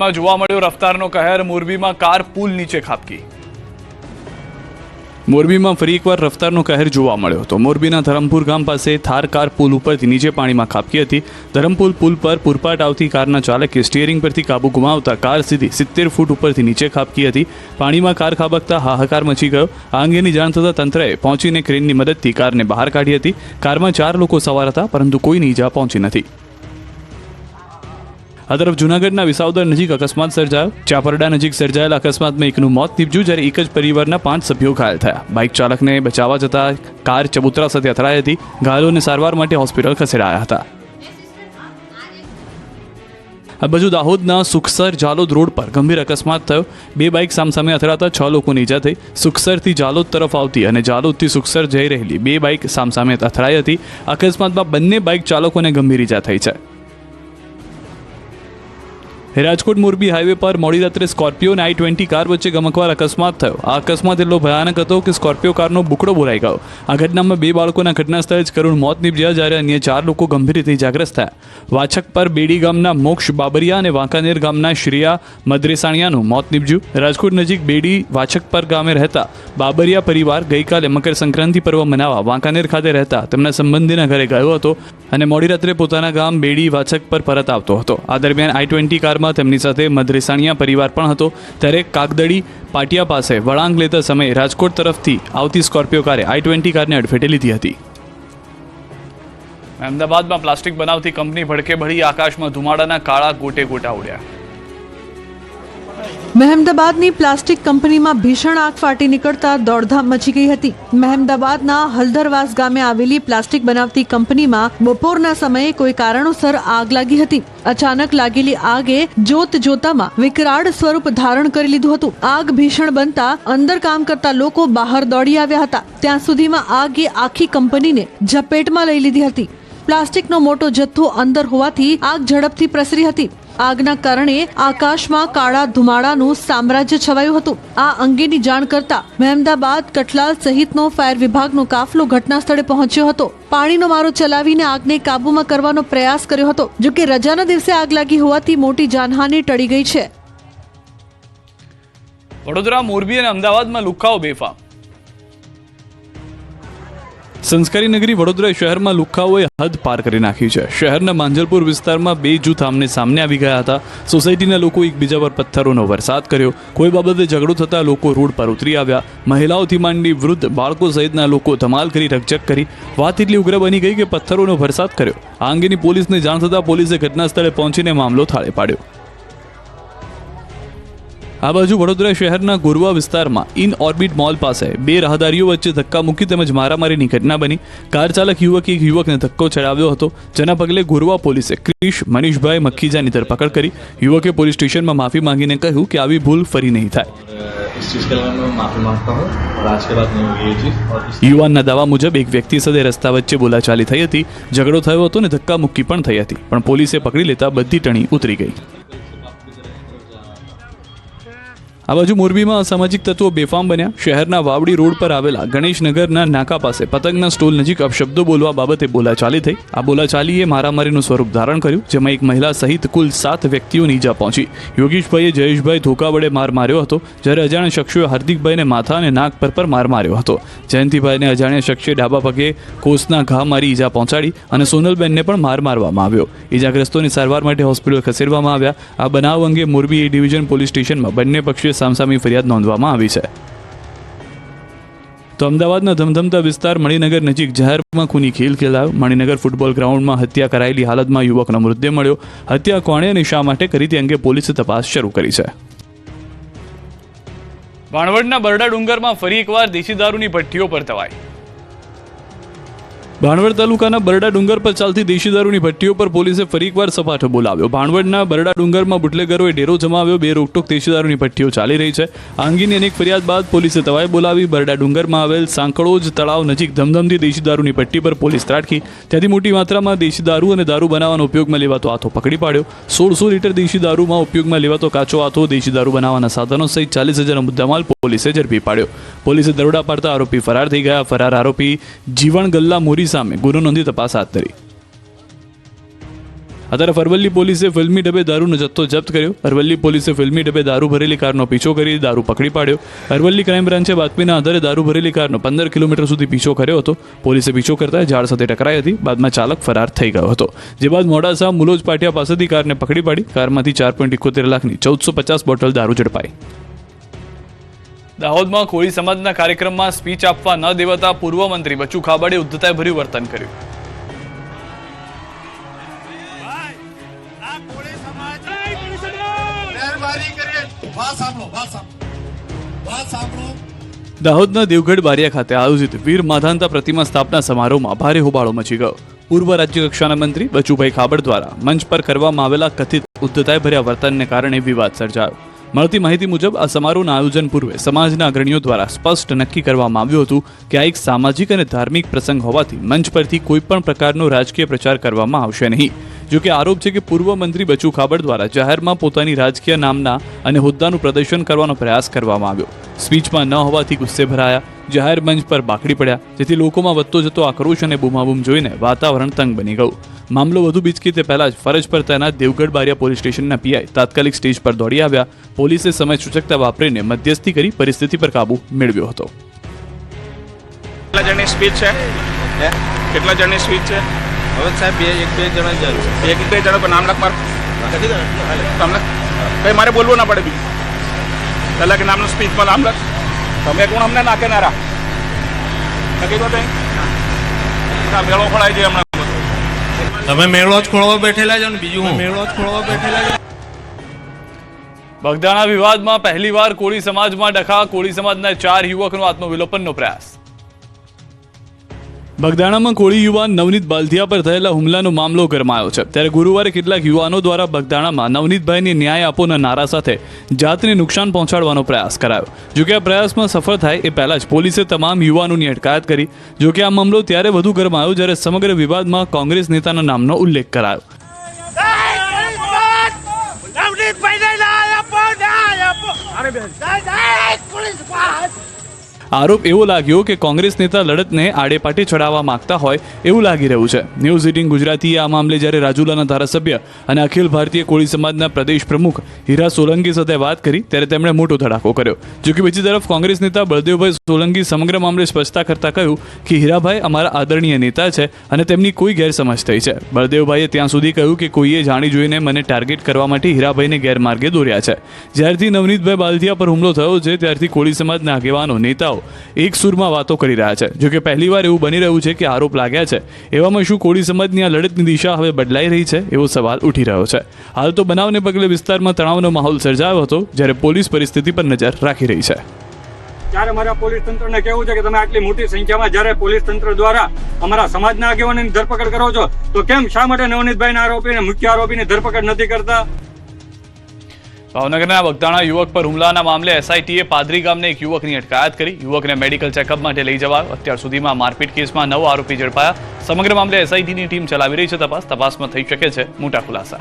માં જોવા મળ્યો રફતારનો કહેર, મોરબીમાં કાર પુલ નીચે ખાબકી. મોરબીમાં ફરી એકવાર રફતારનો કહેર જોવા મળ્યો હતો. મોરબીના ધરમપુર ગામ પાસે થાર કાર પુલ ઉપરથી નીચે પાણીમાં ખાબકી હતી. ધરમપુર પુલ પર પૂરપાટ આવતી કારના ચાલકે સ્ટીયરિંગ પરથી કાબુ ગુમાવતા કાર સીધી સિત્તેર ફૂટ ઉપરથી નીચે ખાબકી હતી. પાણીમાં કાર ખાબકતા હાહાકાર મચી ગયો. આ અંગેની જાણ થતાં તંત્રએ પહોંચીને ક્રેનની મદદથી કારને બહાર કાઢી હતી. કારમાં ચાર લોકો સવાર હતા, પરંતુ કોઈની ઈજા પહોંચી નથી. આ તરફ જૂનાગઢના વિસાવદર નજીક અકસ્માત સર્જાયો. ચાપરડા નજીક સર્જાયેલા અકસ્માતમાં એકનું મોત નીપજ્યું, જ્યારે એક જ પરિવારના પાંચ સભ્યો ઘાયલ થયા. બાઇક ચાલકને બચાવવા જતા કાર ચબૂતરા સાથે અથડાઈ હતી. ઘાયલોને સારવાર માટે હોસ્પિટલ ખસેડાયા હતા. આ બાજુ દાહોદના સુખસર જાલોદ રોડ પર ગંભીર અકસ્માત થયો. બે બાઇક સામસામે અથડાતા છ લોકોની ઈજા થઈ. સુખસરથી જાલોદ તરફ આવતી અને જાલોદથી સુખસર જઈ રહેલી બે બાઇક સામસામે અથડાઈ હતી. અકસ્માતમાં બંને બાઇક ચાલકોને ગંભીર ઈજા થઈ છે. રાજકોટ મોરબી હાઈવે પર મોડી રાત્રે સ્કોર્પિયો અને આઈ ટ્વેન્ટી કાર વચ્ચે ગમકવાર અકસ્માત થયો. આ અકસ્માત એટલો ભયાનક હતો કે સ્કોર્પિયો કારનો બુકડો બોલાઈ ગયો. આ ઘટનામાં બે બાળકોના ઘટના સ્થળે જ કરુણ મોત નીપજ્યા જ્યારે અન્ય ચાર લોકો ગંભીર રીતે ઇજાગ્રસ્ત થયા. વાછક પર બેડી ગામના મોક્ષ બાબરિયા અને વાંકાનેર ગામના શ્રીયા મદ્રેસાણિયાનું મોત નીપજ્યું. રાજકોટ નજીક બેડી વાછક પર ગામે રહેતા બાબરિયા પરિવાર ગઈકાલે મકર સંક્રાંતિ પર્વ મનાવવા વાંકાનેર ખાતે રહેતા તેમના સંબંધીના ઘરે ગયો હતો અને મોડી રાત્રે પોતાના ગામ બેડી વાછક પર પરત આવતો હતો. આ દરમિયાન આઈ ટ્વેન્ટી કારમાં તેમની સાથે મદ્રેસાણિયા પરિવાર પણ હતો. ત્યારે કાગદડી પાટિયા પાસે વળાંક લેતા સમયે રાજકોટ તરફથી આવતી સ્કોર્પિયો કારે આઈ ટ્વેન્ટી કારને અડફેટે લીધી હતી. અમદાવાદમાં પ્લાસ્ટિક બનાવતી કંપની ભડકે ભળી આકાશમાં ધુમાડાના કાળા ગોટે ગોટા ઉડ્યા. મહેમદાબાદની પ્લાસ્ટિક કંપનીમાં ભીષણ આગ ફાટી નીકળતા દોડધામ મચી ગઈ હતી. મહેમદાબાદના હલદરવાસ ગામે આવેલી પ્લાસ્ટિક બનાવતી કંપનીમાં બપોરના સમયે કોઈ કારણોસર આગ લાગી હતી. અચાનક લાગેલી આગે જોત જોતામાં વિકરાળ સ્વરૂપ ધારણ કરી લીધું હતું. આગ ભીષણ બનતા અંદર કામ કરતા લોકો બહાર દોડી આવ્યા હતા. ત્યાં સુધીમાં આગે આખી કંપનીને ઝપેટમાં લઈ લીધી હતી. પ્લાસ્ટિકનો મોટો જથ્થો અંદર હોવાથી આગ ઝડપથી પ્રસરી હતી. આગના કારણે આકાશમાં કાળા ધુમાડાનું સામ્રાજ્ય છવાયું હતું. આ અંગેની જાણ કરતા મહેમદાબાદ કઠલાલ સહિતનો ફાયર વિભાગનો કાફલો ઘટના સ્થળે પહોંચ્યો હતો. પાણીનો મારો ચલાવીને આગને કાબૂમાં કરવાનો પ્રયાસ કર્યો હતો જો કે રજાના દિવસે આગ લાગી હોવાથી મોટી જાનહાનિ ટળી ગઈ છે. વડોદરા, મોરબી અને અમદાવાદમાં લુખાઓ બેફામ. સંસ્કારી નગરી વડોદરા શહેરમાં લુખાઓએ હદ પાર કરી નાખી છે. શહેરના માંજલપુર વિસ્તારમાં બે જૂથ આમને સામને આવી ગયા હતા. સોસાયટીના લોકો એકબીજા પર પથ્થરોનો વરસાદ કર્યો. કોઈ બાબતે ઝઘડો થતાં લોકો રોડ પર ઉતરી આવ્યા. મહિલાઓથી માંડી વૃદ્ધ બાળકો સહિતના લોકો ધમાલ કરી રકઝક કરી. વાત એટલી ઉગ્ર બની ગઈ કે પથ્થરોનો વરસાદ કર્યો. આ અંગેની પોલીસને જાણ થતાં પોલીસે ઘટના સ્થળે પહોંચીને મામલો થાળે પાડ્યો. આ બાજુ વડોદરા શહેરના ગોરવા વિસ્તારમાં ઇન ઓર્બિટ મોલ પાસે બે રાહદારીઓ વચ્ચે ધક્કા મૂકી તેમજ મારામારીની ઘટના બની કાર ચાલક યુવકે એક યુવકને ધક્કો ચડાવ્યો હતો જેના પગલે ગોરવા પોલીસે ક્રિશ મનીષભાઈ મક્ખીજાની ધરપકડ કરી યુવકે પોલીસ સ્ટેશનમાં માફી માંગીને કહ્યું કે આવી ભૂલ ફરી નહીં થાય इस चीज़ के लिए मैं माफ़ी मांगता हूँ और आज के बाद नहीं होगी ये चीज़ और इस યુવાનના દાવા મુજબ એક વ્યક્તિ સાથે રસ્તા વચ્ચે બોલાચાલી થઈ હતી ઝઘડો થયો હતો અને ધક્કા મુક્કી પણ થઈ હતી પણ પોલીસે પકડી લેતા બધી ટણી ઉતરી ગઈ આ બાજુ મોરબીમાં અસામાજિક તત્વો બેફામ બન્યા. શહેરના વાવડી રોડ પર આવેલા ગણેશનગરના નાકા પાસે પતંગના સ્ટોલ નજીક અપશબ્દો બોલવા બાબતે બોલાચાલી થઈ. આ બોલાચાલીએ મારામારીનું સ્વરૂપ ધારણ કર્યું, જેમાં એક મહિલા સહિત કુલ સાત વ્યક્તિઓની ઈજા પહોંચી. યોગીશભાઈએ જયેશભાઈ ધોકા વડે માર માર્યો હતો, જ્યારે અજાણ્યા શખ્સોએ હાર્દિકભાઈને માથા અને નાક પર પર માર માર્યો હતો. જયંતિભાઈને અજાણ્યા શખ્સે ડાબા પગે કોસના ઘા મારી ઈજા પહોંચાડી અને સોનલબેનને પણ માર મારવામાં આવ્યો. ઈજાગ્રસ્તોની સારવાર માટે હોસ્પિટલ ખસેડવામાં આવ્યા. આ બનાવ અંગે મોરબી એ ડિવિઝન પોલીસ સ્ટેશનમાં બંને પક્ષે સામસામી ફરિયાદ નોંધવામાં આવી છે. તો અમદાવાદના ધમધમતા વિસ્તાર મણિનગર નજીક જાહેરમાં ખૂની ખેલ ખેલાયો. મણિનગર ફૂટબોલ ગ્રાઉન્ડમાં હત્યા કરાયેલી હાલતમાં યુવકનો મૃતદેહ મળ્યો. હત્યા કોણે અને શા માટે કરી તે અંગે પોલીસે તપાસ શરૂ કરી છે. ભાણવડના બરડા ડુંગરમાં ફરી એકવાર દેશી દારૂની ભઠ્ઠીઓ પર તવાઈ. ભાણવડ તાલુકાના બરડા ડુંગર પર ચાલતી દેશી દારૂની ભઠ્ઠીઓ પર પોલીસે ફરી એકવાર સપાટો બોલાવ્યો. ભાણવડના બરડા ડુંગરમાં બુટલેગરોએ ડેરો જમાવ્યો. બે રોકટોક દેશી દારૂની ભઠ્ઠીઓ ચાલી રહી છે. આ અંગેની અનેક ફરિયાદ બાદ પોલીસે તવાઈ બોલાવી બરડા ડુંગરમાં આવેલ સાંકળોજ તળાવ નજીક ધમધમતી દેશી દારૂની ભઠ્ઠી પર પોલીસ ત્રાટકી. ત્યાંથી મોટી માત્રામાં દેશી દારૂ અને દારૂ બનાવવાનો ઉપયોગમાં લેવાતો આથો પકડી પાડ્યો. સોળસો લીટર દેશી દારૂમાં ઉપયોગમાં લેવાતો કાચો આથો દેશી દારૂ બનાવવાના સાધનો સહિત ચાલીસ હજાર મુદ્દામાલ પોલીસે ઝડપી પાડ્યો. પોલીસે દરોડા પાડતા આરોપી ફરાર થઈ ગયા. ફરાર આરોપી જીવણ ગલ્લા મોરી સામે ગુનો નોંધી તપાસ હાથ ધરી. આ તરફ અરવલ્લી પોલીસે ફિલ્મી ડબે દારૂનો જથ્થો જપ્ત કર્યો. અરવલ્લી પોલીસે ફિલ્મી ડબે દારૂ ભરેલી કારનો પીછો કરી, દારૂ પકડી પાડ્યો. અરવલ્લી ક્રાઇમ બ્રાન્ચે બાતમીના આધારે દારૂ ભરેલી કારનો પંદર કિલોમીટર સુધી પીછો કર્યો હતો. પોલીસે પીછો કરતા ઝાડ સાથે ટકરાઈ હતી. બાદમાં ચાલક ફરાર થઈ ગયો હતો. જે બાદ મોડાસા મુલોજ પાટિયા પાસેથી કારને પકડી પાડી. કારમાંથી ચાર પોઈન્ટ ઇકોતેર લાખની ચૌદસો પચાસ બોટલ દારૂ ઝડપાઈ. દાહોદમાં કોળી સમાજના કાર્યક્રમમાં સ્પીચ આપવા ન દેવાતા પૂર્વ મંત્રી બચુ ખાબડે ઉદ્ધતાએ ભર્યું વર્તન કર્યું. દાહોદના દેવગઢ બારિયા ખાતે આયોજિત વીર માધાંતા પ્રતિમા સ્થાપના સમારોહમાં ભારે હોબાળો મચી ગયો. પૂર્વ રાજ્ય કક્ષાના મંત્રી બચુભાઈ ખાબડ દ્વારા મંચ પર કરવામાં આવેલા કથિત ઉદ્ધતાએ ભર્યા વર્તનને કારણે વિવાદ સર્જાયો. મળતી માહિતી મુજબ આ સમારોહના આયોજન પૂર્વે સમાજના અગ્રણીઓ દ્વારા સ્પષ્ટ નક્કી કરવામાં આવ્યું હતું કે આ એક સામાજિક અને ધાર્મિક પ્રસંગ હોવાથી મંચ પરથી કોઈપણ પ્રકારનો રાજકીય પ્રચાર કરવામાં આવશે નહીં. જોકે આરોપ છે કે પૂર્વ મંત્રી બચુ ખાબડ દ્વારા જાહેરમાં પોતાની રાજકીય નામના અને હોદ્દાનું પ્રદર્શન કરવાનો પ્રયાસ કરવામાં આવ્યો. સ્પીચમાં ન હોવાથી ગુસ્સે ભરાયા જાહેર મંચ પર બાકડી પડ્યા. જેથી લોકોમાં વધતો જતો આક્રોશ અને બૂમાબૂમ જોઈને વાતાવરણ તંગ બની ગયું. મામલો વધુ બીચકે તે પહેલા જ ફરજ પર તૈનાત દેવગઢ બારિયા પોલીસ સ્ટેશનના પીઆઈ તાત્કાલિક સ્ટેજ પર દોડી આવ્યા. પોલીસે સમય સૂચકતા વાપરીને મધ્યસ્થી કરી પરિસ્થિતિ પર કાબુ મેળવ્યો હતો. કેટલા જણની સ્પીચ છે? કેટલા જણની સ્પીચ છે? હવે સાહેબ બે એક બે જણા જ જરૂર એક બે જણા પર નામ લખ માર. તમને કઈ મારે બોલવું ના પડે બીજું. પહેલાં કે નામનું સ્પીચમાં નામ લખ. તમે કોણ અમને નાખે નારા નક્કી તો તઈ મેળો ખોળાય છે હમણાં. બધો. તમે મેળો જ ખોળવા બેઠેલા છો ને બીજું મેળો જ ખોળવા બેઠેલા છો? બગદાણા વિવાદમાં પહેલીવાર કોળી સમાજમાં ડખા કોળી સમાજના ચાર યુવકનો આત્મવિલોપનનો પ્રયાસ. બગદાણામાં કોળી યુવાન નવનીત બાલધિયા પર થયેલા હુમલાનો મામલો ગરમાયો છે. ત્યારે ગુરુવારે કેટલાક યુવાનો દ્વારા બગદાણામાં નવનીતભાઈને ન્યાય આપોના નારા સાથે જાતને નુકસાન પહોંચાડવાનો પ્રયાસ કરાયો. જોકે આ પ્રયાસમાં સફળ થાય એ પહેલા જ પોલીસે તમામ યુવાનોની અટકાયત કરી. જોકે આ મામલો ત્યારે વધુ ગરમાયો જ્યારે સમગ્ર વિવાદમાં કોંગ્રેસ નેતાના નામનો ઉલ્લેખ કરાયો. આરોપ એવો લાગ્યો કે કોંગ્રેસ નેતા લડતને આડેપાટે ચડાવવા માંગતા હોય એવું લાગી રહ્યું છે. ન્યૂઝ એટીન ગુજરાતીએ આ મામલે જ્યારે રાજુલાના ધારાસભ્ય અને અખિલ ભારતીય કોળી સમાજના પ્રદેશ પ્રમુખ હીરા સોલંકી સાથે વાત કરી, ત્યારે તેમણે મોટો ધડાકો કર્યો. જો કે બીજી તરફ કોંગ્રેસ નેતા બળદેવભાઈ સોલંકી સમગ્ર મામલે સ્પષ્ટતા કરતા કહ્યું કે હીરાભાઈ અમારા આદરણીય નેતા છે અને તેમની કોઈ ગેરસમજ થઈ છે. બળદેવભાઈએ ત્યાં સુધી કહ્યું કે કોઈએ જાણી જોઈને મને ટાર્ગેટ કરવા માટે હીરાભાઈને ગેરમાર્ગે દોર્યા છે. જ્યારથી નવનીતભાઈ બાલધિયા પર હુમલો થયો છે, ત્યારથી કોળી સમાજના આગેવાનો, નેતાઓ એક સુરમાં વાતો કરી રહ્યા છે. જોકે પહેલીવાર એવું બની રહ્યું છે કે આરોપ લાગ્યા છે. એવામાં શું કોળી સમાજની આ લડતની દિશા હવે બદલાઈ રહી છે, એવો સવાલ ઉઠી રહ્યો છે. હાલ તો બનાવને પગલે વિસ્તારમાં તણાવનો માહોલ સર્જાયો હતો, જ્યારે પોલીસ પરિસ્થિતિ પર નજર રાખી રહી છે. ત્યારે મારા પોલીસ તંત્રને કહેવું છે કે તમે આટલી મોટી સંખ્યામાં જ્યારે પોલીસ તંત્ર દ્વારા અમારા સમાજના આગેવાનોની ધરપકડ કરો છો, તો કેમ શા માટે નવનીતભાઈના આરોપીને મુખ્ય આરોપીની ધરપકડ નથી કરતા? ભાવનગરના બગદાણા યુવક પર હુમલાના મામલે એસઆઈટીએ પાદરી ગામને એક યુવકની અટકાયત કરી. યુવકને મેડિકલ ચેકઅપ માટે લઈ જવાયો. અત્યાર સુધીમાં મારપીટ કેસમાં નવ આરોપી ઝડપાયા. સમગ્ર મામલે એસઆઈટીની ટીમ ચલાવી રહી છે તપાસ. તપાસમાં થઈ શકે છે મોટા ખુલાસા.